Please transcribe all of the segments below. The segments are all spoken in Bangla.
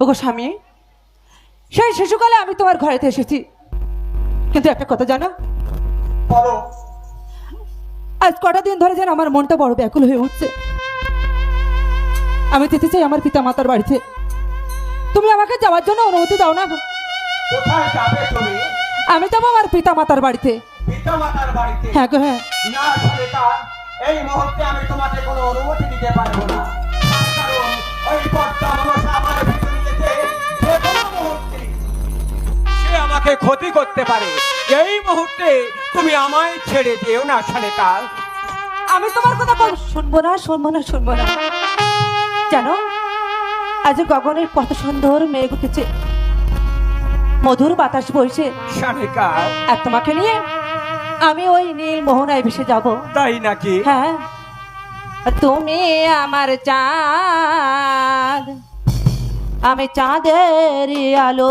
ওগো স্বামী সেই শিশুকালে আমি তোমার ঘরেতে এসেছি। কিন্তু একটা কথা জানো? আজ কটা দিন ধরে যেন আমার মনটা বড় ব্যাকুল হয়ে উঠছে। আমি যেতে চাই আমার পিতা মাতার বাড়িতে। তুমি আমাকে যাওয়ার জন্য অনুমতি দাও না। আমি যাব আমার পিতা মাতার বাড়িতে? হ্যাঁ গো হ্যাঁ। এই মুহূর্তে আমি তোমাকে কোনো অনুমতি দিতে পারব না। কারণ ওই পদ্মা করতে পারে। এই মুহূর্তে তুমি আমায় ছেড়ে যেও না সরকার আমি তোমার কথা বল শুনব না শুনব না শুনব না। জানো আজ গগনের কত সুন্দর মেঘ উঠেছে। মধুর বাতাস বইছে। সরকার আর তোমাকে নিয়ে আমি ওই নীল মোহনায় ভেসে যাব। তাই নাকি? হ্যাঁ। তুমি আমার চাঁদ। আমি চাঁদের আলো।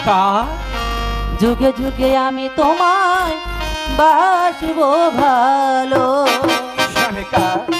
সরকার যুগে যুগে আমি তোমায় বাসবো ভালো। সরকার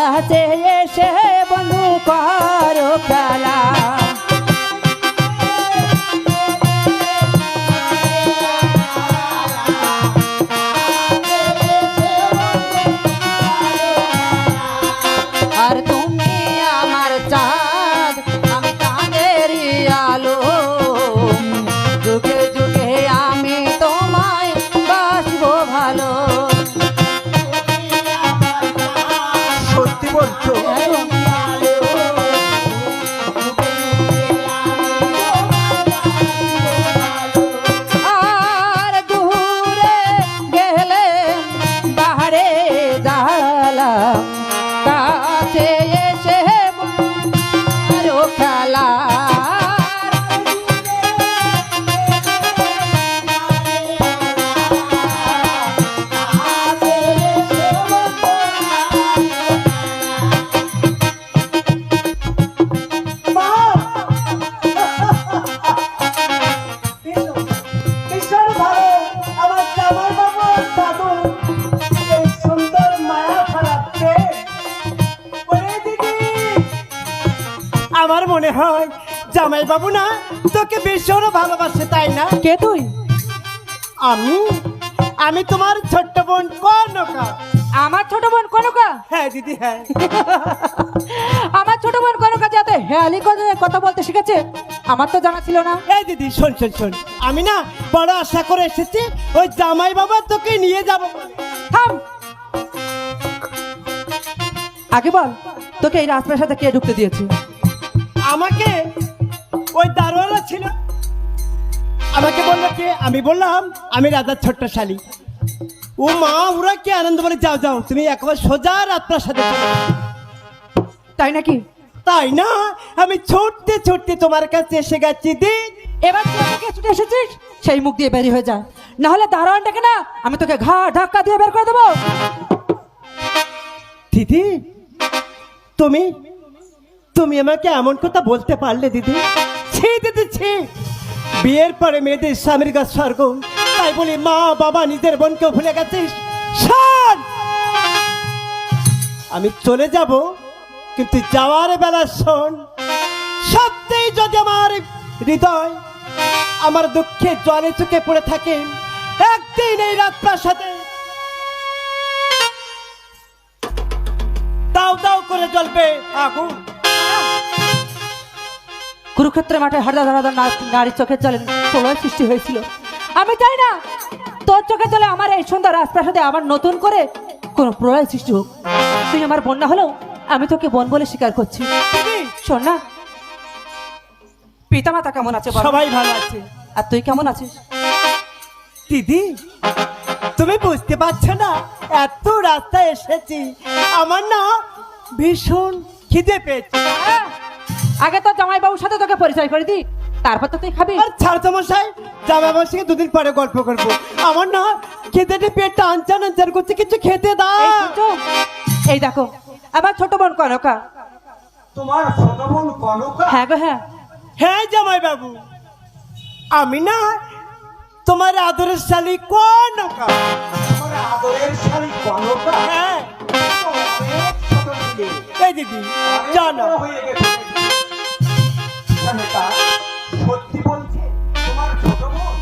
হয়। জামাই বাবু না তোকে ভীষণ ভালোবাসে তাই না? কে তুই? আমি? আমি তোমার ছোট্ট বোন কনকা। আমার ছোট বোন কনকা? হ্যাঁ দিদি হ্যাঁ। আমার ছোট বোন কনকা যাতে হেয়ালি করে কথা বলতে শিখেছে আমার তো জানা ছিল না। এই দিদি শোন শোন শোন। আমি না বড় আশা করে এসেছি ওই জামাই বাবা তোকে নিয়ে যাব থাম! আগে বল তোকে এই রাজপ্রাসাদে কে ঢুকতে দিয়েছে? আমাকে ওই দারোয়ানা ছিল। আমাকে বলল কি? আমি বললাম আমি রাজার ছোট্ট শালি ও মা ওরা কি আনন্দ বলে? যাও যাও তুমি একবার সোজা চলে যাও। তাই নাকি? তাই না? আমি ছুটতে ছুটতে তোমার কাছে এসে গেছি। দিন। এবার তুই আমাকে ছুটে এসেছিস? সেই মুখ দিয়ে বেরিয়ে হয়ে যা। না হলে দারোয়ানটাকে না আমি তোকে ঘা ধাক্কা দিয়ে বের করে দেবো। দিদি তুমি তুমি আমাকে এমন কথা বলতে পারলে, দিদি? ছি দিদি, ছি। বিয়ের পরে মেয়েদের স্বামীর কাছে স্বর্গ। তাই বলি মা, বাবা, নিজের বোনকে ভুলে গেছিস? আমি চলে যাব, কিন্তু যাওয়ার বেলা শোন। সত্যিই যদি আমার হৃদয় আমার দুঃখে জলে চুকে পড়ে থাকে, একদিন এই রাজপ্রাসাদে দাও দাও করে জ্বলবে আগুন। কুরুক্ষেত্রের মাঠে হাজার হাজার নারী চোখের জলে প্রলয় সৃষ্টি হয়েছিল। আমি চাই না তোর চোখে চলে আমার এই সুন্দর রাজপ্রাসাদে আবার নতুন করে কোন প্রলয় সৃষ্টি হোক। তুই আমার বোন না হলেও আমি তোকে বোন বলে স্বীকার করছি। শোন না। পিতামাতা কেমন আছে? সবাই ভালো আছে। আর তুই কেমন আছিস? দিদি তুমি বুঝতে পারছ না এত রাস্তায় এসেছি। আমার না ভীষণ খিদে পেয়েছে। হ্যাঁ, আগে তো জামাইবাবুর সাথে তোকে পরিচয় করে দি তারপর তো তুই খাবি। আর ছাড় মশাই জামা মাসিকে দুদিন পরে গল্প করব। আমার না খেতে পেটটা আনচান আনচান করছে কিছু খেতে দাও। এই দেখো আমার ছোট বোন কনকা। তোমার ছোট বোন কনকা? হ্যাঁ গো হ্যাঁ। হ্যাঁ জামাই বাবু আমি না তোমার আদরের শালি কোন তোমার আদরের শালী কনকা? হ্যাঁ। এই দিদি জানো। হয়ে গেছে। কনকা, সত্যি বলছে তোমার ছোট বোন?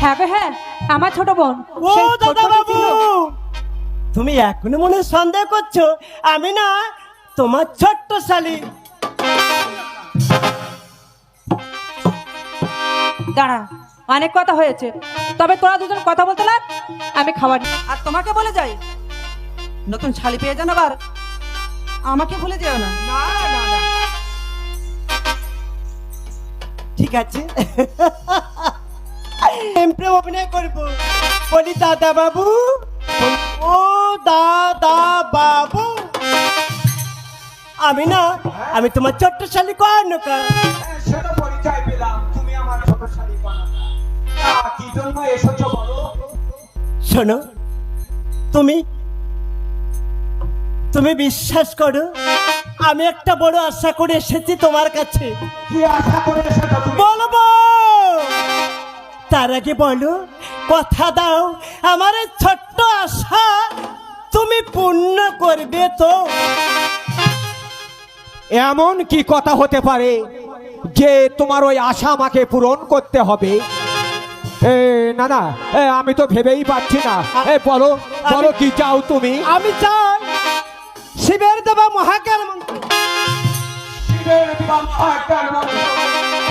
হ্যাঁ হ্যাঁ আমার ছোট বোন। ও দাদা বাবু! তুমি এখনও মনে সন্দেহ করছ আমি না তোমার ছোট্ট শালি। দাঁড়া অনেক কথা হয়েছে। তবে তোরা দুজন কথা বলতে লাগ আমি খাবার আর তোমাকে বলে যাই নতুন শাড়ি পেয়ে যান আবার আমাকে ভুলে যেও না না। ঠিক আছে? অভিনয় করব। বলি দাদা বাবু ও দাদা বাবু আমি না আমি তোমার ছোট্ট শালি কর হ্যাঁ, সেটা পরিচয় পেলাম। তুমি আমার ছোট শালী কি জন্য এসেছ বলো? শোনো তুমি তুমি বিশ্বাস করো? আমি একটা বড় আশা করে এসেছি তোমার কাছে। কি আশা করে এসেছ তুমি? বলব! তার আগে বলো কথা দাও আমার এই ছোট্ট আশা তুমি পূর্ণ করবে তো? এমন কি কথা হতে পারে যে তোমার ওই আশা আমাকে পূরণ করতে হবে? এ না না এ, আমি তো ভেবেই পাচ্ছি না। এ বলো বলো কি চাও তুমি? আমি চাই শিবের দেবা মহাকাল মন্ত্র। শিবের দিবা মহাজ্ঞান মন্ত্র,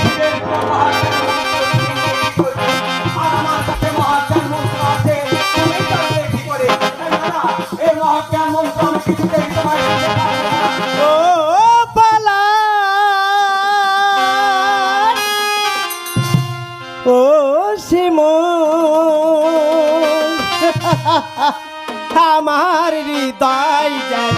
শিবের দিবা মহাজ্ঞান মন্ত্র, আর আমার কাছে মহাজ্ঞান মন্ত্র আছে, তুমি জানবে কি করে? এ না না, এই মহাজ্ঞান মন্ত্র আমি কিছুতেই দিতে পারব ও পালা। আমার হৃদয় যেন